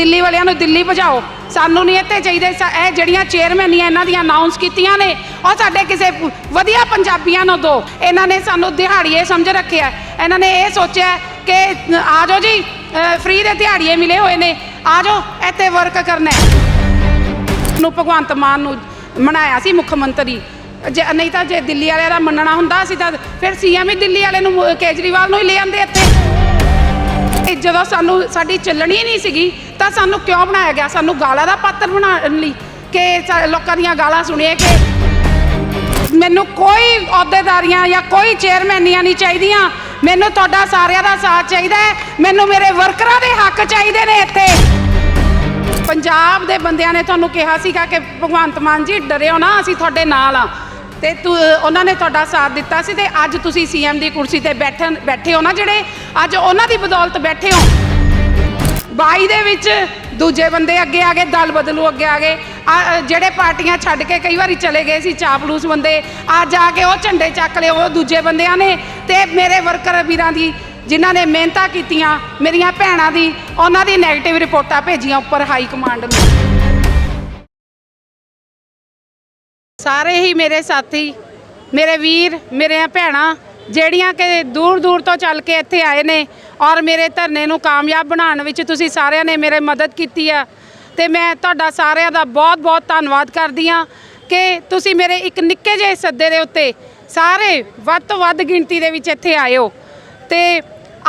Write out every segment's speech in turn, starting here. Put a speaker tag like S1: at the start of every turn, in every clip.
S1: ਦਿੱਲੀ ਵਾਲਿਆਂ ਨੂੰ ਦਿੱਲੀ ਭਜਾਓ। ਸਾਨੂੰ ਨਹੀਂ ਇੱਥੇ ਚਾਹੀਦੇ। ਸਾ- ਇਹ ਜਿਹੜੀਆਂ ਚੇਅਰਮੈਨੀਆਂ ਇਹਨਾਂ ਦੀਆਂ ਅਨਾਉਂਸ ਕੀਤੀਆਂ ਨੇ, ਉਹ ਸਾਡੇ ਕਿਸੇ ਵਧੀਆ ਪੰਜਾਬੀਆਂ ਨੂੰ ਦੋ। ਇਹਨਾਂ ਨੇ ਸਾਨੂੰ ਦਿਹਾੜੀਏ ਸਮਝ ਰੱਖਿਆ। ਇਹਨਾਂ ਨੇ ਇਹ ਸੋਚਿਆ ਕਿ ਆ ਜਾਓ ਜੀ ਫ੍ਰੀ ਦੇ ਦਿਹਾੜੀਏ ਮਿਲੇ ਹੋਏ ਨੇ। ਆ ਜਾਓ, ਇੱਥੇ ਵਰਕ ਕਰਨਾ ਨੂੰ ਭਗਵੰਤ ਮਾਨ ਨੂੰ ਮਨਾਇਆ ਸੀ ਮੁੱਖ ਮੰਤਰੀ। ਜੇ ਨਹੀਂ ਤਾਂ ਜੇ ਦਿੱਲੀ ਵਾਲਿਆਂ ਦਾ ਮੰਨਣਾ ਹੁੰਦਾ ਸੀ ਤਾਂ ਫਿਰ ਸੀਐਮ ਹੀ ਦਿੱਲੀ ਵਾਲੇ ਨੂੰ ਕੇਜਰੀਵਾਲ ਨੂੰ ਹੀ ਲੈ ਆਂਦੇ ਇੱਥੇ। ਇਹ ਜਦੋਂ ਸਾਨੂੰ ਸਾਡੀ ਚੱਲਣੀ ਨਹੀਂ ਸੀਗੀ, ਤਾਂ ਸਾਨੂੰ ਕਿਉਂ ਬਣਾਇਆ ਗਿਆ? ਸਾਨੂੰ ਗਾਲਾਂ ਦਾ ਪਾਤਰ ਬਣਾਉਣ ਲਈ ਕਿ ਲੋਕਾਂ ਦੀਆਂ ਗਾਲਾਂ ਸੁਣੀਏ ਕਿ ਮੈਨੂੰ ਕੋਈ ਅਹੁਦੇਦਾਰੀਆਂ ਜਾਂ ਕੋਈ ਚੇਅਰਮੈਨੀਆਂ ਨਹੀਂ ਚਾਹੀਦੀਆਂ। ਮੈਨੂੰ ਤੁਹਾਡਾ ਸਾਰਿਆਂ ਦਾ ਸਾਥ ਚਾਹੀਦਾ ਹੈ। ਮੈਨੂੰ ਮੇਰੇ ਵਰਕਰਾਂ ਦੇ ਹੱਕ ਚਾਹੀਦੇ ਨੇ ਇੱਥੇ। ਪੰਜਾਬ ਦੇ ਬੰਦਿਆਂ ਨੇ ਤੁਹਾਨੂੰ ਕਿਹਾ ਸੀਗਾ ਕਿ ਭਗਵੰਤ ਮਾਨ ਜੀ, ਡਰਿਓ ਨਾ, ਅਸੀਂ ਤੁਹਾਡੇ ਨਾਲ ਆ ਤੇ ਤੂੰ ਉਹਨਾਂ ਨੇ ਤੁਹਾਡਾ ਸਾਥ ਦਿੱਤਾ ਸੀ ਤੇ ਅੱਜ ਤੁਸੀਂ ਸੀਐਮ ਦੀ ਕੁਰਸੀ ਤੇ ਬੈਠਣ ਬੈਠੇ ਹੋ ਨਾ ਜਿਹੜੇ? ਅੱਜ ਉਹਨਾਂ ਦੀ ਬਦੌਲਤ ਬੈਠੇ ਹੋ। 22 ਦੇ ਵਿੱਚ ਦੂਜੇ ਬੰਦੇ ਅੱਗੇ ਆ ਗਏ ਦਲ ਬਦਲੂ ਅੱਗੇ ਆ ਗਏ। ਆ, ਅ, ਜਿਹੜੇ ਪਾਰਟੀਆਂ ਛੱਡ ਕੇ ਕਈ ਵਾਰੀ ਚਲੇ ਗਏ ਸੀ ਚਾਪਲੂਸ ਬੰਦੇ ਅੱਜ ਆ ਕੇ ਉਹ ਝੰਡੇ ਚੱਕ ਲਏ ਉਹ ਦੂਜੇ ਬੰਦਿਆਂ ਨੇ। ਤੇ ਮੇਰੇ ਵਰਕਰ ਵੀਰਾਂ ਦੀ ਜਿਨ੍ਹਾਂ ਨੇ ਮਿਹਨਤਾਂ ਕੀਤੀਆਂ ਮੇਰੀਆਂ ਭੈਣਾਂ ਦੀ ਉਹਨਾਂ ਦੀ ਨੈਗੇਟਿਵ ਰਿਪੋਰਟਾਂ ਭੇਜੀਆਂ ਉੱਪਰ ਹਾਈ ਕਮਾਂਡ ਨੂੰ। ਸਾਰੇ ਹੀ ਮੇਰੇ ਸਾਥੀ, ਮੇਰੇ ਵੀਰ ਮੇਰੇ ਭੈਣਾਂ, ਜਿਹੜੀਆਂ ਕਿ ਦੂਰ ਦੂਰ ਤੋਂ ਚੱਲ ਕੇ ਇੱਥੇ ਆਏ ਨੇ ਔਰ ਮੇਰੇ ਧਰਨੇ ਨੂੰ ਕਾਮਯਾਬ ਬਣਾਉਣ ਵਿੱਚ ਤੁਸੀਂ ਸਾਰਿਆਂ ਨੇ ਮੇਰੇ ਮਦਦ ਕੀਤੀ ਆ। ਤੇ ਮੈਂ ਤੁਹਾਡਾ ਸਾਰਿਆਂ ਦਾ ਬਹੁਤ ਬਹੁਤ ਧੰਨਵਾਦ ਕਰਦੀ ਆ ਕਿ ਤੁਸੀਂ ਮੇਰੇ ਇੱਕ ਨਿੱਕੇ ਜਿਹੇ ਸੱਦੇ ਦੇ ਉੱਤੇ ਸਾਰੇ ਵੱਧ ਤੋਂ ਵੱਧ ਗਿਣਤੀ ਦੇ ਵਿੱਚ ਇੱਥੇ ਆਇਓ ਹੋ। ਤੇ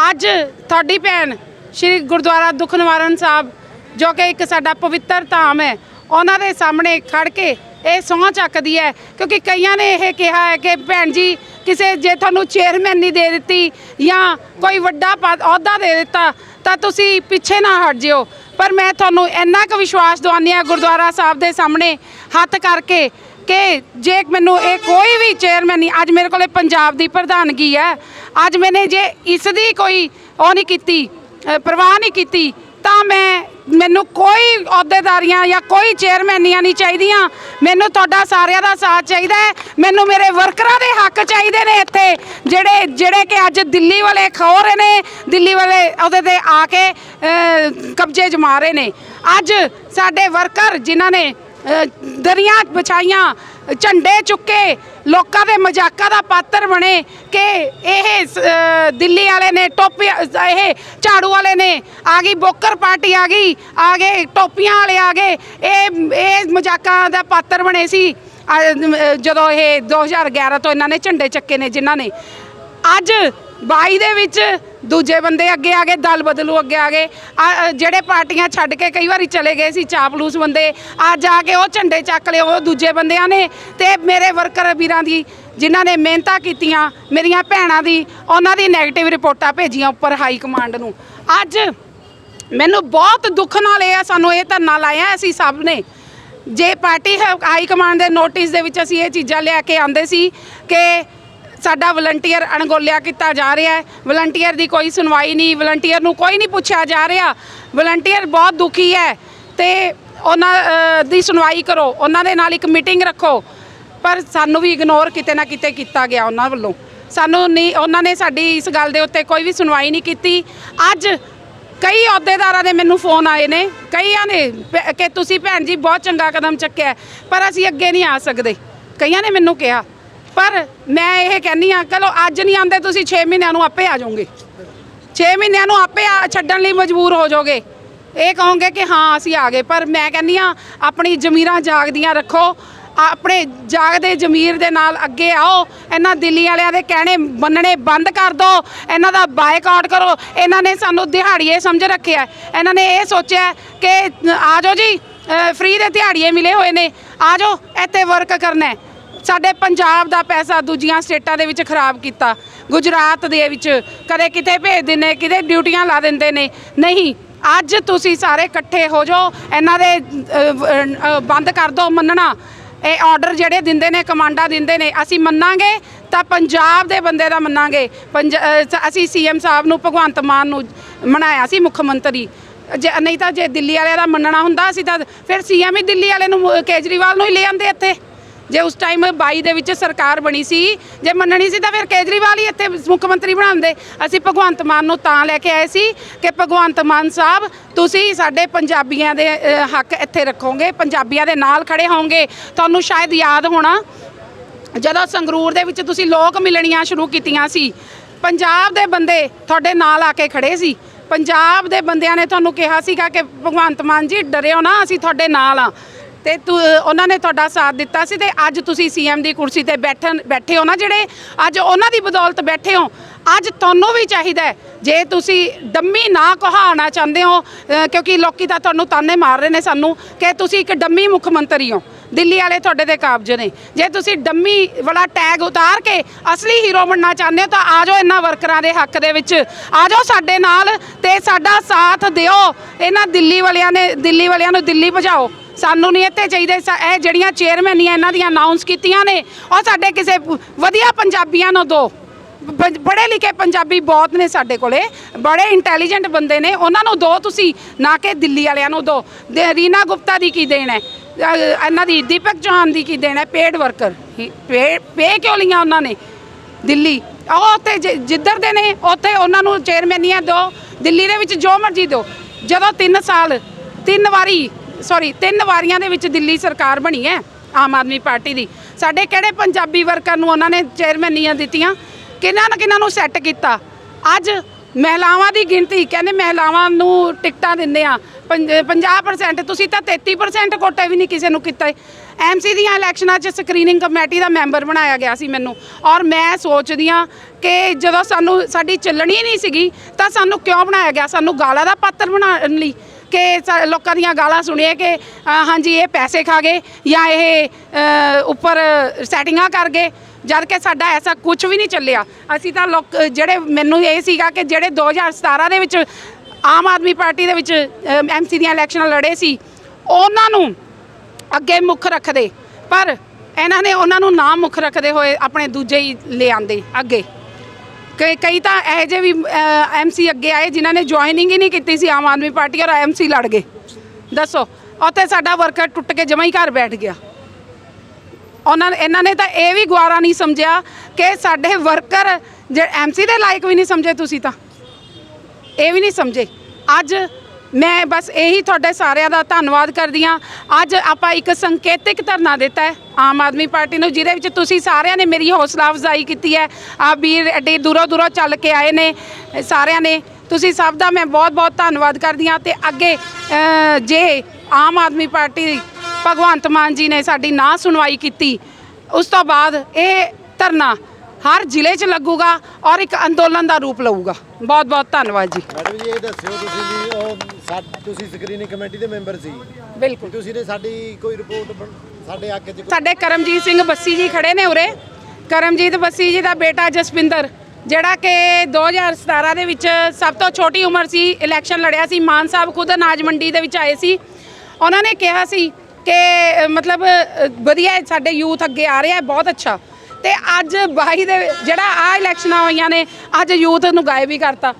S1: ਅੱਜ ਤੁਹਾਡੀ ਭੈਣ ਸ਼੍ਰੀ ਗੁਰਦੁਆਰਾ ਦੁੱਖ ਨਿਵਾਰਨ ਸਾਹਿਬ, ਜੋ ਕਿ ਇੱਕ ਸਾਡਾ ਪਵਿੱਤਰ ਧਾਮ ਹੈ ਉਹਨਾਂ ਦੇ ਸਾਹਮਣੇ ਖੜ ਕੇ ਇਹ ਸਹੁੰ ਚੱਕਦੀ ਹੈ, ਕਿਉਂਕਿ ਕਈਆਂ ਨੇ ਇਹ ਕਿਹਾ ਹੈ ਕਿ ਭੈਣ ਜੀ, ਕਿਸੇ ਜੇ ਤੁਹਾਨੂੰ ਚੇਅਰਮੈਨ ਨਹੀਂ ਦੇ ਦਿੱਤੀ ਜਾਂ ਕੋਈ ਵੱਡਾ ਪਦ- ਅਹੁਦਾ ਦੇ ਦਿੱਤਾ, ਤਾਂ ਤੁਸੀਂ ਪਿੱਛੇ ਨਾ ਹਟ ਜਿਓ। ਪਰ ਮੈਂ ਤੁਹਾਨੂੰ ਇੰਨਾ ਕੁ ਵਿਸ਼ਵਾਸ ਦਿਵਾਉਂਦੀ ਹਾਂ ਗੁਰਦੁਆਰਾ ਸਾਹਿਬ ਦੇ ਸਾਹਮਣੇ ਹੱਥ ਕਰਕੇ ਕਿ ਜੇ ਮੈਨੂੰ ਇਹ ਕੋਈ ਵੀ ਚੇਅਰਮੈਨ ਨਹੀਂ, ਅੱਜ ਮੇਰੇ ਕੋਲੇ ਪੰਜਾਬ ਦੀ ਪ੍ਰਧਾਨਗੀ ਹੈ, ਅੱਜ ਮੈਨੇ ਜੇ ਇਸ ਦੀ ਕੋਈ ਉਹ ਨਹੀਂ ਕੀਤੀ ਪਰਵਾਹ ਨਹੀਂ ਕੀਤੀ ਤਾਂ ਮੈਂ, ਮੈਨੂੰ ਕੋਈ ਅਹੁਦੇਦਾਰੀਆਂ ਜਾਂ ਕੋਈ ਚੇਅਰਮੈਨੀਆਂ ਨਹੀਂ ਚਾਹੀਦੀਆਂ। ਮੈਨੂੰ ਤੁਹਾਡਾ ਸਾਰਿਆਂ ਦਾ ਸਾਥ ਚਾਹੀਦਾ ਹੈ। ਮੈਨੂੰ ਮੇਰੇ ਵਰਕਰਾਂ ਦੇ ਹੱਕ ਚਾਹੀਦੇ ਨੇ ਇੱਥੇ। ਜਿਹੜੇ ਜਿਹੜੇ ਕਿ ਅੱਜ ਦਿੱਲੀ ਵਾਲੇ ਖੋ ਰਹੇ ਨੇ, ਦਿੱਲੀ ਵਾਲੇ ਉਹਦੇ ਤੇ ਆ ਕੇ ਕਬਜ਼ੇ ਜਮਾ ਰਹੇ ਨੇ। ਅੱਜ ਸਾਡੇ ਵਰਕਰ ਜਿਨ੍ਹਾਂ ਨੇ ਦਰੀਆਂ ਵਿਛਾਈਆਂ, ਝੰਡੇ ਚੁੱਕੇ, ਲੋਕਾਂ ਦੇ ਮਜ਼ਾਕਾਂ ਦਾ ਪਾਤਰ ਬਣੇ ਕਿ ਇਹ ਦਿੱਲੀ ਵਾਲੇ ਨੇ, ਟੋਪੀ ਇਹ ਝਾੜੂ ਵਾਲੇ ਨੇ, ਆ ਗਈ, ਬੋਕਰ ਪਾਰਟੀ ਆ ਗਈ, ਆ ਗਏ, ਟੋਪੀਆਂ ਵਾਲੇ ਆ ਗਏ, ਇਹ ਇਹ ਮਜ਼ਾਕਾਂ ਦਾ ਪਾਤਰ ਬਣੇ ਸੀ। ਜਦੋਂ ਇਹ 2011 ਤੋਂ ਇਹਨਾਂ ਨੇ ਝੰਡੇ ਚੱਕੇ ਨੇ ਜਿਨ੍ਹਾਂ ਨੇ। ਅੱਜ 22 ਦੇ ਵਿੱਚ ਦੂਜੇ ਬੰਦੇ ਅੱਗੇ ਆ ਗਏ ਦਲ ਬਦਲੂ ਅੱਗੇ ਆ ਗਏ। ਆ, ਅ, ਜਿਹੜੇ ਪਾਰਟੀਆਂ ਛੱਡ ਕੇ ਕਈ ਵਾਰੀ ਚਲੇ ਗਏ ਸੀ ਚਾਪਲੂਸ ਬੰਦੇ ਅੱਜ ਆ ਕੇ ਉਹ ਝੰਡੇ ਚੱਕ ਲਏ ਉਹ ਦੂਜੇ ਬੰਦਿਆਂ ਨੇ ਤੇ ਮੇਰੇ ਵਰਕਰ ਵੀਰਾਂ ਦੀ ਜਿਨ੍ਹਾਂ ਨੇ ਮਿਹਨਤਾਂ ਕੀਤੀਆਂ ਮੇਰੀਆਂ ਭੈਣਾਂ ਦੀ ਉਹਨਾਂ ਦੀ ਨੈਗੇਟਿਵ ਰਿਪੋਰਟਾਂ ਭੇਜੀਆਂ ਉੱਪਰ ਹਾਈ ਕਮਾਂਡ ਨੂੰ। ਅੱਜ ਮੈਨੂੰ ਬਹੁਤ ਦੁੱਖ ਨਾਲ ਇਹ ਆ ਸਾਨੂੰ ਇਹ ਧਰਨਾ ਲਾਇਆ ਅਸੀਂ ਸਭ ਨੇ। ਜੇ ਪਾਰਟੀ ਹਾਈ ਕਮਾਂਡ ਦੇ ਨੋਟਿਸ ਦੇ ਵਿੱਚ ਅਸੀਂ ਇਹ ਚੀਜ਼ਾਂ ਲਿਆ ਕੇ ਆਂਦੇ ਸੀ ਕਿ ਸਾਡਾ ਵਲੰਟੀਅਰ ਅਣਗੋਲਿਆ ਕੀਤਾ ਜਾ ਰਿਹਾ ਹੈ। ਵਲੰਟੀਅਰ ਦੀ ਕੋਈ ਸੁਣਵਾਈ ਨਹੀਂ ਵਲੰਟੀਅਰ ਨੂੰ ਕੋਈ ਨਹੀਂ ਪੁੱਛਿਆ ਜਾ ਰਿਹਾ। ਵਲੰਟੀਅਰ ਬਹੁਤ ਦੁਖੀ ਹੈ ਤੇ ਉਹਨਾਂ ਦੀ ਸੁਣਵਾਈ ਕਰੋ, ਉਹਨਾਂ ਦੇ ਨਾਲ ਇੱਕ ਮੀਟਿੰਗ ਰੱਖੋ। ਪਰ ਸਾਨੂੰ ਵੀ ਇਗਨੋਰ ਕਿਤੇ ਨਾ ਕਿਤੇ ਕੀਤਾ ਗਿਆ ਉਹਨਾਂ ਵੱਲੋਂ। ਸਾਨੂੰ ਨਹੀਂ ਉਹਨਾਂ ਨੇ ਸਾਡੀ ਇਸ ਗੱਲ ਦੇ ਉੱਤੇ ਕੋਈ ਵੀ ਸੁਣਵਾਈ ਨਹੀਂ ਕੀਤੀ। ਅੱਜ ਕਈ ਅਹੁਦੇਦਾਰਾਂ ਦੇ ਮੈਨੂੰ ਫੋਨ ਆਏ ਨੇ, ਕਈਆਂ ਨੇ ਪ- ਕਿ ਤੁਸੀਂ ਭੈਣ ਜੀ ਬਹੁਤ ਚੰਗਾ ਕਦਮ ਚੱਕਿਆ ਪਰ ਅਸੀਂ ਅੱਗੇ ਨਹੀਂ ਆ ਸਕਦੇ। ਕਈਆਂ ਨੇ ਮੈਨੂੰ ਕਿਹਾ। ਪਰ ਮੈਂ ਇਹ ਕਹਿੰਨੀ ਆ ਚਲੋ ਅੱਜ ਨਹੀਂ ਆਂਦੇ ਤੁਸੀਂ 6 ਮਹੀਨਿਆਂ ਨੂੰ ਆਪੇ ਆ ਜਾਓਗੇ। 6 ਮਹੀਨਿਆਂ ਨੂੰ ਆਪੇ ਆ ਛੱਡਣ ਲਈ ਮਜਬੂਰ ਹੋ ਜਾਓਗੇ। ਇਹ ਕਹੋਗੇ ਕਿ ਹਾਂ, ਅਸੀਂ ਆ ਗਏ। ਪਰ ਮੈਂ ਕਹਿੰਨੀ ਆ ਆਪਣੀ ਜ਼ਮੀਰਾਂ ਜਾਗਦੀਆਂ ਰੱਖੋ। ਆਪਣੇ ਜਾਗਦੇ ਜ਼ਮੀਰ ਦੇ ਨਾਲ ਅੱਗੇ ਆਓ। ਇਹਨਾਂ ਦਿੱਲੀ ਵਾਲਿਆਂ ਦੇ ਕਹਿਣੇ ਮੰਨਣੇ ਬੰਦ ਕਰ ਦਿਓ ਇਹਨਾਂ ਦਾ ਬਾਈਕਾਟ ਕਰੋ। ਇਹਨਾਂ ਨੇ ਸਾਨੂੰ ਦਿਹਾੜੀਏ ਸਮਝ ਰੱਖਿਆ ਇਹਨਾਂ ਨੇ ਇਹ ਸੋਚਿਆ ਕਿ, ਆ ਜਾਓ ਜੀ ਫ੍ਰੀ ਦੇ ਦਿਹਾੜੀਏ ਮਿਲੇ ਹੋਏ ਨੇ। ਆ ਜਾਓ, ਇੱਥੇ ਵਰਕ ਕਰਨਾ ਸਾਡੇ ਪੰਜਾਬ ਦਾ ਪੈਸਾ ਦੂਜੀਆਂ ਸਟੇਟਾਂ ਦੇ ਵਿੱਚ ਖਰਾਬ ਕੀਤਾ। ਗੁਜਰਾਤ ਦੇ ਵਿੱਚ ਕਦੇ ਕਿਤੇ ਭੇਜ ਦਿੰਦੇ ਕਿਤੇ ਡਿਊਟੀਆਂ ਲਾ ਦਿੰਦੇ ਨੇ। ਨਹੀਂ ਅੱਜ ਤੁਸੀਂ ਸਾਰੇ ਇਕੱਠੇ ਹੋ ਜਾਓ ਇਹਨਾਂ ਦੇ ਅ, ਅ, ਬੰਦ ਕਰ ਦਿਓ ਮੰਨਣਾ। ਇਹ ਆਰਡਰ ਜਿਹੜੇ ਦਿੰਦੇ ਨੇ ਕਮਾਂਡਾ ਦਿੰਦੇ ਨੇ ਅਸੀਂ ਮੰਨਾਂਗੇ ਤਾਂ ਪੰਜਾਬ ਦੇ ਬੰਦੇ ਦਾ ਮੰਨਾਂਗੇ। ਪੰਜ- ਅ, ਸ- ਅਸੀਂ ਸੀਐਮ ਸਾਹਿਬ ਨੂੰ ਭਗਵੰਤ ਮਾਨ ਨੂੰ ਮਨਾਇਆ ਸੀ ਮੁੱਖ ਮੰਤਰੀ। ਜੇ ਨਹੀਂ ਤਾਂ ਜੇ ਦਿੱਲੀ ਵਾਲਿਆਂ ਦਾ ਮੰਨਣਾ ਹੁੰਦਾ ਅਸੀਂ ਤਾਂ ਫਿਰ ਸੀਐਮ ਹੀ ਦਿੱਲੀ ਵਾਲੇ ਨੂੰ ਕੇਜਰੀਵਾਲ ਨੂੰ ਹੀ ਲੈ ਆਂਦੇ ਇੱਥੇ। ਜੇ ਉਸ ਟਾਈਮ 22 ਦੇ ਵਿੱਚ ਸਰਕਾਰ ਬਣੀ ਸੀ ਜੇ ਮੰਨਣੀ ਸੀ ਤਾਂ ਫਿਰ ਕੇਜਰੀਵਾਲ ਹੀ ਇੱਥੇ ਮੁੱਖ ਮੰਤਰੀ ਬਣਾਉਂਦੇ। ਅਸੀਂ ਭਗਵੰਤ ਮਾਨ ਨੂੰ ਤਾਂ ਲੈ ਕੇ ਆਏ ਸੀ ਕਿ ਭਗਵੰਤ ਮਾਨ ਸਾਹਿਬ ਤੁਸੀਂ ਸਾਡੇ ਪੰਜਾਬੀਆਂ ਦੇ ਅ, ਹੱਕ ਇੱਥੇ ਰੱਖੋਗੇ ਪੰਜਾਬੀਆਂ ਦੇ ਨਾਲ ਖੜੇ ਹੋਵੋਗੇ। ਤੁਹਾਨੂੰ ਸ਼ਾਇਦ ਯਾਦ ਹੋਣਾ ਜਦੋਂ ਸੰਗਰੂਰ ਦੇ ਵਿੱਚ ਤੁਸੀਂ ਲੋਕ ਮਿਲਣੀਆਂ ਸ਼ੁਰੂ ਕੀਤੀਆਂ ਸੀ ਪੰਜਾਬ ਦੇ ਬੰਦੇ ਤੁਹਾਡੇ ਨਾਲ ਆ ਕੇ ਖੜੇ ਸੀ। ਪੰਜਾਬ ਦੇ ਬੰਦਿਆਂ ਨੇ ਤੁਹਾਨੂੰ ਕਿਹਾ ਸੀਗਾ ਕਿ ਭਗਵੰਤ ਮਾਨ ਜੀ ਡਰਿਓ ਨਾ ਅਸੀਂ ਤੁਹਾਡੇ ਨਾਲ ਆ। ਤੇ ਤੂੰ ਉਹਨਾਂ ਨੇ ਤੁਹਾਡਾ ਸਾਥ ਦਿੱਤਾ ਸੀ ਤੇ ਅੱਜ ਤੁਸੀਂ ਸੀਐਮ ਦੀ ਕੁਰਸੀ ਤੇ ਬੈਠਣ ਬੈਠੇ ਹੋ ਨਾ ਜਿਹੜੇ? ਅੱਜ ਉਹਨਾਂ ਦੀ ਬਦੌਲਤ ਬੈਠੇ ਹੋ। ਅੱਜ ਤੁਹਾਨੂੰ ਵੀ ਚਾਹੀਦਾ ਹੈ, ਜੇ ਤੁਸੀਂ ਡੰਮੀ ਨਾ ਕਹਾਉਣਾ ਚਾਹੁੰਦੇ ਹੋ ਕਿਉਂਕਿ ਲੋਕੀ ਤਾਂ ਤੁਹਾਨੂੰ ਤਾਨੇ ਮਾਰ ਰਹੇ ਨੇ ਸਾਨੂੰ ਕਿ ਤੁਸੀਂ ਇੱਕ ਡੰਮੀ ਮੁੱਖ ਮੰਤਰੀ ਹੋ। ਦਿੱਲੀ ਵਾਲੇ ਤੁਹਾਡੇ ਦੇ ਕਾਬਜ ਨੇ। ਜੇ ਤੁਸੀਂ ਡੰਮੀ ਵਾਲਾ ਟੈਗ ਉਤਾਰ ਕੇ ਅਸਲੀ ਹੀਰੋ ਬਣਨਾ ਚਾਹੁੰਦੇ ਹੋ ਤਾਂ ਆ ਜਾਓ ਇਹਨਾਂ ਵਰਕਰਾਂ ਦੇ ਹੱਕ ਦੇ ਵਿੱਚ। ਆ ਜਾਓ ਸਾਡੇ ਨਾਲ ਤੇ ਸਾਡਾ ਸਾਥ ਦਿਓ। ਇਹਨਾਂ ਦਿੱਲੀ ਵਾਲਿਆਂ ਨੇ ਦਿੱਲੀ ਵਾਲਿਆਂ ਨੂੰ ਦਿੱਲੀ ਭਜਾਓ। ਸਾਨੂੰ ਨਹੀਂ ਇੱਥੇ ਚਾਹੀਦੇ। ਸਾ- ਇਹ ਜਿਹੜੀਆਂ ਚੇਅਰਮੈਨੀਆਂ ਇਹਨਾਂ ਦੀਆਂ ਅਨਾਉਂਸ ਕੀਤੀਆਂ ਨੇ ਉਹ ਸਾਡੇ ਕਿਸੇ ਪ- ਵਧੀਆ ਪੰਜਾਬੀਆਂ ਨੂੰ ਦਿਓ ਬ- ਪੜ੍ਹੇ ਲਿਖੇ ਪੰਜਾਬੀ ਬਹੁਤ ਨੇ ਸਾਡੇ ਕੋਲੇ। ਬੜੇ ਇੰਟੈਲੀਜੈਂਟ ਬੰਦੇ ਨੇ। ਉਹਨਾਂ ਨੂੰ ਦੋ ਤੁਸੀਂ ਨਾ ਕਿ ਦਿੱਲੀ ਵਾਲਿਆਂ ਨੂੰ ਦੋ। ਦੇ- ਰੀਨਾ ਗੁਪਤਾ ਦੀ ਕੀ ਦੇਣ ਹੈ? ਅ, ਇਹਨਾਂ ਦੀ ਦੀਪਕ ਚੌਹਾਨ ਦੀ ਕੀ ਦੇਣ ਹੈ? ਪੇਡ ਵਰਕਰ ਪੇ ਪੇ ਕਿਉਂ ਲਈਆਂ ਉਹਨਾਂ ਨੇ? ਦਿੱਲੀ। ਉਹ ਉੱਥੇ ਜਿ- ਜਿੱਧਰ ਦੇ ਨੇ ਉੱਥੇ ਉਹਨਾਂ ਨੂੰ ਚੇਅਰਮੈਨੀਆਂ ਦਿਓ ਦਿੱਲੀ ਦੇ ਵਿੱਚ ਜੋ ਮਰਜ਼ੀ ਦਿਓ ਜਦੋਂ 3 ਸਾਲ ਤਿੰਨ ਵਾਰੀ ਸੌਰੀ ਤਿੰਨ ਵਾਰੀਆਂ ਦੇ ਵਿੱਚ ਦਿੱਲੀ ਸਰਕਾਰ ਬਣੀ ਹੈ, ਆਮ ਆਦਮੀ ਪਾਰਟੀ ਦੀ। ਸਾਡੇ ਕਿਹੜੇ ਪੰਜਾਬੀ ਵਰਕਰ ਨੂੰ ਉਹਨਾਂ ਨੇ ਚੇਅਰਮੈਨੀਆਂ ਦਿੱਤੀਆਂ? ਕਿਹਨਾਂ ਨਾ ਕਿਹਨਾਂ ਨੂੰ ਸੈੱਟ ਕੀਤਾ। ਅੱਜ ਮਹਿਲਾਵਾਂ ਦੀ ਗਿਣਤੀ, ਕਹਿੰਦੇ ਮਹਿਲਾਵਾਂ ਨੂੰ ਟਿਕਟਾਂ ਦਿੰਦੇ ਆ। 50% ਤੁਸੀਂ ਤਾਂ 33% ਕੋਟੇ ਵੀ ਨਹੀਂ ਕਿਸੇ ਨੂੰ ਕੀਤਾ ਐਮਸੀ ਦੀਆਂ ਇਲੈਕਸ਼ਨਾਂ 'ਚ ਸਕਰੀਨਿੰਗ ਕਮੇਟੀ ਦਾ ਮੈਂਬਰ ਬਣਾਇਆ ਗਿਆ ਸੀ ਮੈਨੂੰ। ਔਰ ਮੈਂ ਸੋਚਦੀ ਆ ਕਿ ਜਦੋਂ ਸਾਨੂੰ, ਸਾਡੀ ਚੱਲਣੀ ਨਹੀਂ ਸੀਗੀ, ਤਾਂ ਸਾਨੂੰ ਕਿਉਂ ਬਣਾਇਆ ਗਿਆ? ਸਾਨੂੰ ਗਾਲਾਂ ਦਾ ਪਾਤਰ ਬਣਾਉਣ ਲਈ। ਕਿ ਸਾ- ਲੋਕਾਂ ਦੀਆਂ ਗਾਲਾਂ ਸੁਣੀਏ ਕਿ ਹਾਂਜੀ, ਇਹ ਪੈਸੇ ਖਾ ਗਏ ਜਾਂ ਇਹ ਉੱਪਰ ਸੈਟਿੰਗਾਂ ਕਰ ਗਏ। ਜਦ ਕਿ ਸਾਡਾ ਐਸਾ ਕੁਝ ਵੀ ਨਹੀਂ ਚੱਲਿਆ। ਅਸੀਂ ਤਾਂ ਲੋਕ, ਜਿਹੜੇ ਮੈਨੂੰ ਇਹ ਸੀਗਾ ਕਿ ਜਿਹੜੇ 2017 ਦੇ ਵਿੱਚ ਆਮ ਆਦਮੀ ਪਾਰਟੀ ਦੇ ਵਿੱਚ ਐਮਸੀ ਦੀਆਂ ਇਲੈਕਸ਼ਨਾਂ ਲੜੇ ਸੀ, ਉਹਨਾਂ ਨੂੰ ਅੱਗੇ ਮੁੱਖ ਰੱਖਦੇ। ਪਰ ਇਹਨਾਂ ਨੇ ਉਹਨਾਂ ਨੂੰ ਨਾ ਮੁੱਖ ਰੱਖਦੇ ਹੋਏ ਆਪਣੇ ਦੂਜੇ ਹੀ ਲੈ ਆਂਦੇ ਅੱਗੇ। ਕਈ ਕਈ ਤਾਂ ਇਹੋ ਜਿਹੇ ਵੀ ਐਮਸੀ ਅੱਗੇ ਆਏ ਜਿਨ੍ਹਾਂ ਨੇ ਜੁਆਇਨਿੰਗ ਹੀ ਨਹੀਂ ਕੀਤੀ ਸੀ ਆਮ ਆਦਮੀ ਪਾਰਟੀ ਔਰ ਐਮਸੀ ਲੜ ਗਏ। ਦੱਸੋ, ਉੱਥੇ ਸਾਡਾ ਵਰਕਰ ਟੁੱਟ ਕੇ ਜਮਾਂ ਹੀ ਘਰ ਬੈਠ ਗਿਆ। ਉਹਨਾਂ ਇਹਨਾਂ ਨੇ ਤਾਂ ਇਹ ਵੀ ਗਵਾਰਾ ਨਹੀਂ ਸਮਝਿਆ ਕਿ ਸਾਡੇ ਵਰਕਰ ਜੇ ਐਮਸੀ ਦੇ ਲਾਇਕ ਵੀ ਨਹੀਂ ਸਮਝੇ ਤੁਸੀਂ ਤਾਂ। ਇਹ ਵੀ ਨਹੀਂ ਸਮਝੇ। ਅੱਜ ਮੈਂ ਬਸ ਇਹੀ ਤੁਹਾਡੇ ਸਾਰਿਆਂ ਦਾ ਧੰਨਵਾਦ ਕਰਦੀ ਹਾਂ। ਅੱਜ ਆਪਾਂ ਇੱਕ ਸੰਕੇਤਿਕ ਧਰਨਾ ਦਿੱਤਾ ਹੈ ਆਮ ਆਦਮੀ ਪਾਰਟੀ ਨੂੰ, ਜਿਹਦੇ ਵਿੱਚ ਤੁਸੀਂ ਸਾਰਿਆਂ ਨੇ ਮੇਰੀ ਹੌਸਲਾ ਅਫਜ਼ਾਈ ਕੀਤੀ ਹੈ। ਆ ਵੀਰ ਐਡੇ ਦੂਰੋਂ ਦੂਰੋਂ ਚੱਲ ਕੇ ਆਏ ਨੇ, ਸਾਰਿਆਂ ਨੇ। ਤੁਸੀਂ ਸਭ ਦਾ ਮੈਂ ਬਹੁਤ ਬਹੁਤ ਧੰਨਵਾਦ ਕਰਦੀ ਹਾਂ ਤੇ ਅੱਗੇ ਜੇ ਆਮ ਆਦਮੀ ਪਾਰਟੀ ਭਗਵੰਤ ਮਾਨ ਜੀ ਨੇ ਸਾਡੀ ਨਾ ਸੁਣਵਾਈ ਕੀਤੀ, ਉਸ ਤੋਂ ਬਾਅਦ ਇਹ ਧਰਨਾ ਹਰ ਜ਼ਿਲ੍ਹੇ 'ਚ ਲੱਗੂਗਾ ਔਰ ਇੱਕ ਅੰਦੋਲਨ ਦਾ ਰੂਪ ਲਊਗਾ। ਬਹੁਤ ਬਹੁਤ ਧੰਨਵਾਦ ਜੀ।
S2: ਮੈਡਮ ਜੀ ਇਹ ਦੱਸਿਓ ਤੁਸੀਂ ਵੀ ਉਹ ਸਾ- ਤੁਸੀਂ ਸਕਰੀਨਿੰਗ ਕਮੇਟੀ ਦੇ ਮੈਂਬਰ ਸੀ।
S1: ਬਿਲਕੁਲ।
S2: ਤੁਸੀਂ ਨੇ ਸਾਡੀ ਕੋਈ ਰਿਪੋਰਟ ਬਣ- ਸਾਡੇ ਹੱਕ 'ਚ ਕੋਈ-
S1: ਸਾਡੇ ਕਰਮਜੀਤ ਸਿੰਘ ਬੱਸੀ ਜੀ ਖੜੇ ਨੇ ਉਰੇ। ਕਰਮਜੀਤ ਬੱਸੀ ਜੀ ਦਾ ਬੇਟਾ ਜਸਵਿੰਦਰ ਜਿਹੜਾ ਕਿ 2017 ਦੇ ਵਿੱਚ ਸਭ ਤੋਂ ਛੋਟੀ ਉਮਰ ਸੀ ਇਲੈਕਸ਼ਨ ਲੜਿਆ ਸੀ। ਮਾਨ ਸਾਹਿਬ ਖੁਦ ਅਨਾਜ ਮੰਡੀ ਦੇ ਵਿੱਚ ਆਏ ਸੀ। ਉਹਨਾਂ ਨੇ ਕਿਹਾ ਸੀ ਕਿ ਅ, ਮਤਲਬ ਅ, ਵਧੀਆ ਹੈ, ਸਾਡੇ ਯੂਥ ਅੱਗੇ ਆ ਰਿਹਾ ਹੈ ਬਹੁਤ ਅੱਛਾ। ਤੇ ਅੱਜ 22 ਦੇ ਜਿਹੜਾ ਆ ਇਲੈਕਸ਼ਨਾਂ ਹੋਈਆਂ ਨੇ, ਅੱਜ ਯੂਥ ਨੂੰ ਗਾਇਬ ਹੀ ਕਰਤਾ।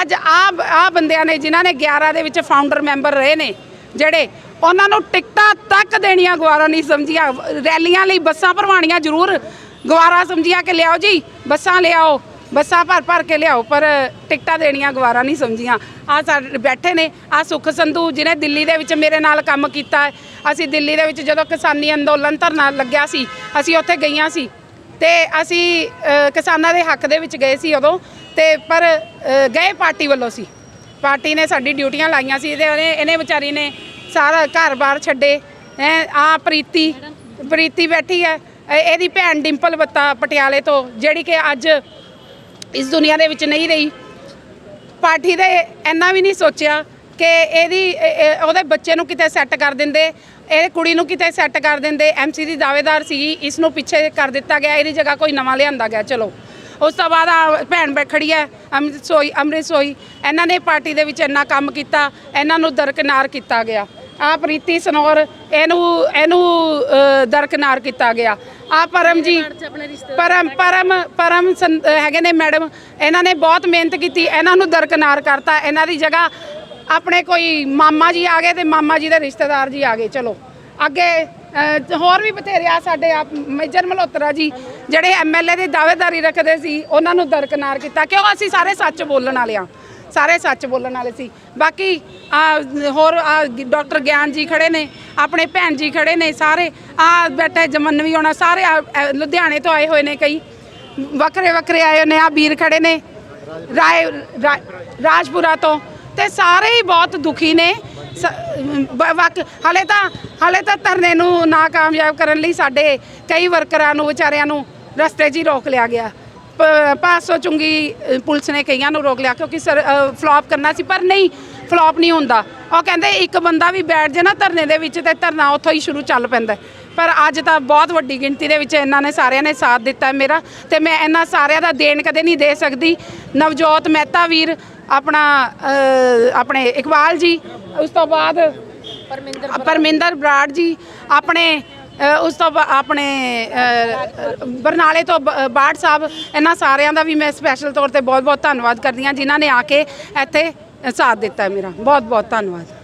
S1: ਅੱਜ ਆ ਆ ਬੰਦਿਆਂ ਨੇ ਜਿਨ੍ਹਾਂ ਨੇ 11 ਦੇ ਵਿੱਚ ਫਾਊਂਡਰ ਮੈਂਬਰ ਰਹੇ ਨੇ, ਜਿਹੜੇ ਉਹਨਾਂ ਨੂੰ ਟਿਕਟਾਂ ਤੱਕ ਦੇਣੀਆਂ ਗਵਾਰਾ ਨਹੀਂ ਸਮਝੀਆਂ। ਰੈਲੀਆਂ ਲਈ ਬੱਸਾਂ ਭਰਵਾਉਣੀਆਂ ਜ਼ਰੂਰ ਗਵਾਰਾ ਸਮਝੀਆਂ ਕਿ ਲਿਆਓ ਜੀ, ਬੱਸਾਂ ਲਿਆਓ, ਬੱਸਾਂ ਭਰ ਭਰ ਕੇ ਲਿਆਓ, ਪਰ ਟਿਕਟਾਂ ਦੇਣੀਆਂ ਗਵਾਰਾ ਨਹੀਂ ਸਮਝੀਆਂ। ਆ ਸਾਡੇ ਬੈਠੇ ਨੇ, ਆ ਸੁਖ ਸੰਧੂ ਜਿਹਨੇ ਦਿੱਲੀ ਦੇ ਵਿੱਚ ਮੇਰੇ ਨਾਲ ਕੰਮ ਕੀਤਾ ਅਸੀਂ ਦਿੱਲੀ ਦੇ ਵਿੱਚ ਜਦੋਂ ਕਿਸਾਨੀ ਅੰਦੋਲਨ ਧਰਨਾ ਲੱਗਿਆ ਸੀ, ਅਸੀਂ ਉੱਥੇ ਗਈਆਂ ਸੀ। ਤੇ ਅਸੀਂ ਕਿਸਾਨਾਂ ਦੇ ਹੱਕ ਦੇ ਵਿੱਚ ਗਏ ਸੀ ਉਦੋਂ ਤੇ ਪਰ ਗਏ ਪਾਰਟੀ ਵੱਲੋਂ ਸੀ। ਪਾਰਟੀ ਨੇ ਸਾਡੀ ਡਿਊਟੀਆਂ ਲਾਈਆਂ ਸੀ ਤੇ ਉਹਨੇ, ਇਹਨੇ ਵਿਚਾਰੀ ਨੇ ਸਾਰਾ ਘਰ-ਬਾਰ ਛੱਡੇ, ਹੈ ਆ ਪ੍ਰੀਤੀ ਪ੍ਰੀਤੀ ਬੈਠੀ ਹੈ ਇਹਦੀ ਭੈਣ ਡਿੰਪਲ ਬੱਤਾ ਪਟਿਆਲੇ ਤੋਂ, ਜਿਹੜੀ ਕਿ ਅੱਜ ਇਸ ਦੁਨੀਆ ਦੇ ਵਿੱਚ ਨਹੀਂ ਰਹੀ। ਪਾਰਟੀ ਦੇ ਇੰਨਾ ਵੀ ਨਹੀਂ ਸੋਚਿਆ ਕਿ ਇਹਦੀ ਇਹ- ਇਹ- ਉਹਦੇ ਬੱਚੇ ਨੂੰ ਕਿਤੇ ਸੈੱਟ ਕਰ ਦਿੰਦੇ ਇਹ ਕੁੜੀ ਨੂੰ ਕਿਤੇ ਸੈੱਟ ਕਰ ਦਿੰਦੇ ਐਮਸੀ ਦੀ ਦਾਅਵੇਦਾਰ ਸੀ ਇਸ ਨੂੰ ਪਿੱਛੇ ਕਰ ਦਿੱਤਾ ਗਿਆ ਇਹਦੀ ਜਗ੍ਹਾ ਕੋਈ ਨਵਾਂ ਲਿਆਂਦਾ ਗਿਆ ਚਲੋ। ਉਸ ਤੋਂ ਬਾਅਦ ਆ ਭੈਣ ਬੈਠੜੀ ਹੈ ਅੰਮ੍ਰਿਤ ਸੋਈ ਅੰਮ੍ਰਿਤ ਸੋਈ। ਇਹਨਾਂ ਨੇ ਪਾਰਟੀ ਦੇ ਵਿੱਚ ਇੰਨਾ ਕੰਮ ਕੀਤਾ ਇਹਨਾਂ ਨੂੰ ਦਰਕਨਾਰ ਕੀਤਾ ਗਿਆ। ਆ ਪ੍ਰੀਤੀ ਸਨੋਰ ਇਹਨੂੰ ਇਹਨੂੰ ਦਰਕਨਾਰ ਕੀਤਾ ਗਿਆ। ਆ ਪਰਮ ਜੀ ਪਰਮ ਪਰਮ ਪਰਮ ਹੈਗੇ ਨੇ ਮੈਡਮ। ਇਹਨਾਂ ਨੇ ਬਹੁਤ ਮਿਹਨਤ ਕੀਤੀ ਇਹਨਾਂ ਨੂੰ ਦਰਕਨਾਰ ਕਰਤਾ ਇਹਨਾਂ ਦੀ ਜਗ੍ਹਾ ਆਪਣੇ ਕੋਈ ਮਾਮਾ ਜੀ ਆ ਗਏ ਤੇ ਮਾਮਾ ਜੀ ਦੇ ਰਿਸ਼ਤੇਦਾਰ ਜੀ ਆ ਗਏ, ਚਲੋ। ਅੱਗੇ ਹੋਰ ਵੀ ਬਥੇਰੇ ਆ ਸਾਡੇ ਆਪ, ਮੇਜਰ ਮਲਹੋਤਰਾ ਜੀ, ਜਿਹੜੇ ਐਮਐਲਏ ਦੀ ਦਾਅਵੇਦਾਰੀ ਰੱਖਦੇ ਸੀ, ਉਹਨਾਂ ਨੂੰ ਦਰਕਨਾਰ ਕੀਤਾ। ਕਿਉਂ ਅਸੀਂ ਸਾਰੇ ਸੱਚ ਬੋਲਣ ਵਾਲੇ ਆ ਸਾਰੇ ਸੱਚ ਬੋਲਣ ਵਾਲੇ ਸੀ। ਬਾਕੀ ਹੋਰ ਡਾਕਟਰ ਗਿਆਨ ਜੀ ਖੜੇ ਨੇ, ਆਪਣੇ ਭੈਣ ਜੀ ਖੜੇ ਨੇ, ਸਾਰੇ, ਆ ਬੈਠੇ ਜਮਨਵੀ ਹੋਣਾ, ਸਾਰੇ ਆ- ਲੁਧਿਆਣੇ ਤੋਂ ਆਏ ਹੋਏ ਨੇ ਕਈ। ਵੱਖਰੇ ਵੱਖਰੇ ਆਏ ਨੇ, ਆ ਵੀਰ ਖੜੇ ਨੇ ਰਾਏ, ਰਾਜਪੁਰਾ ਤੋਂ। ਤੇ ਸਾਰੇ ਹੀ ਬਹੁਤ ਦੁਖੀ ਨੇ। ਸ- ਬ- ਵਕ, ਹਲੇ ਤਾਂ ਹਲੇ ਤਾਂ ਧਰਨੇ ਨੂੰ ਨਾਕਾਮਯਾਬ ਕਰਨ ਲਈ ਸਾਡੇ ਕਈ ਵਰਕਰਾਂ ਨੂੰ, ਵਿਚਾਰਿਆਂ ਨੂੰ ਰਸਤੇ 'ਚ ਹੀ ਰੋਕ ਲਿਆ ਗਿਆ। ਪ- ਪਾਸੋਂ ਚੁੰਗੀ ਪੁਲਿਸ ਨੇ ਕਈਆਂ ਨੂੰ ਰੋਕ ਲਿਆ, ਕਿਉਂਕਿ ਸਰ ਫਲॉप ਕਰਨਾ ਸੀ, ਪਰ ਨਹੀਂ ਫਲॉप ਨਹੀਂ ਹੁੰਦਾ। ਉਹ ਕਹਿੰਦੇ ਇੱਕ ਬੰਦਾ ਵੀ ਬੈਠ ਜੇ ਨਾ ਧਰਨੇ ਦੇ ਵਿੱਚ ਤੇ ਧਰਨਾ ਉੱਥੋਂ ਹੀ ਸ਼ੁਰੂ ਚੱਲ ਪੈਂਦਾ। ਪਰ ਅੱਜ ਤਾਂ ਬਹੁਤ ਵੱਡੀ ਗਿਣਤੀ ਦੇ ਵਿੱਚ ਇਹਨਾਂ ਨੇ ਸਾਰਿਆਂ ਨੇ ਸਾਥ ਦਿੱਤਾ ਮੇਰਾ ਤੇ ਮੈਂ ਇਹਨਾਂ ਸਾਰਿਆਂ ਦਾ ਦੇਣ ਕਦੇ ਨਹੀਂ ਦੇ ਸਕਦੀ। ਨਵਜੋਤ ਮਹਿਤਾ ਵੀਰ ਆਪਣਾ ਆਪਣੇ ਇਕਬਾਲ ਜੀ ਉਸ ਤੋਂ ਬਾਅਦ ਪਰਮਿੰਦਰ ਪਰਮਿੰਦਰ ਬਰਾੜ ਜੀ ਆਪਣੇ ਉਸ ਤੋਂ ਆਪਣੇ ਬਰਨਾਲੇ ਤੋਂ ਬਾੜ ਸਾਹਿਬ ਇਹਨਾਂ ਸਾਰਿਆਂ ਦਾ ਵੀ ਮੈਂ ਸਪੈਸ਼ਲ ਤੌਰ ਤੇ ਬਹੁਤ ਬਹੁਤ ਧੰਨਵਾਦ ਕਰਦੀ ਹਾਂ ਜਿਨ੍ਹਾਂ ਨੇ ਆ ਕੇ ਇੱਥੇ ਸਾਥ ਦਿੱਤਾ ਮੇਰਾ। ਬਹੁਤ ਬਹੁਤ ਧੰਨਵਾਦ।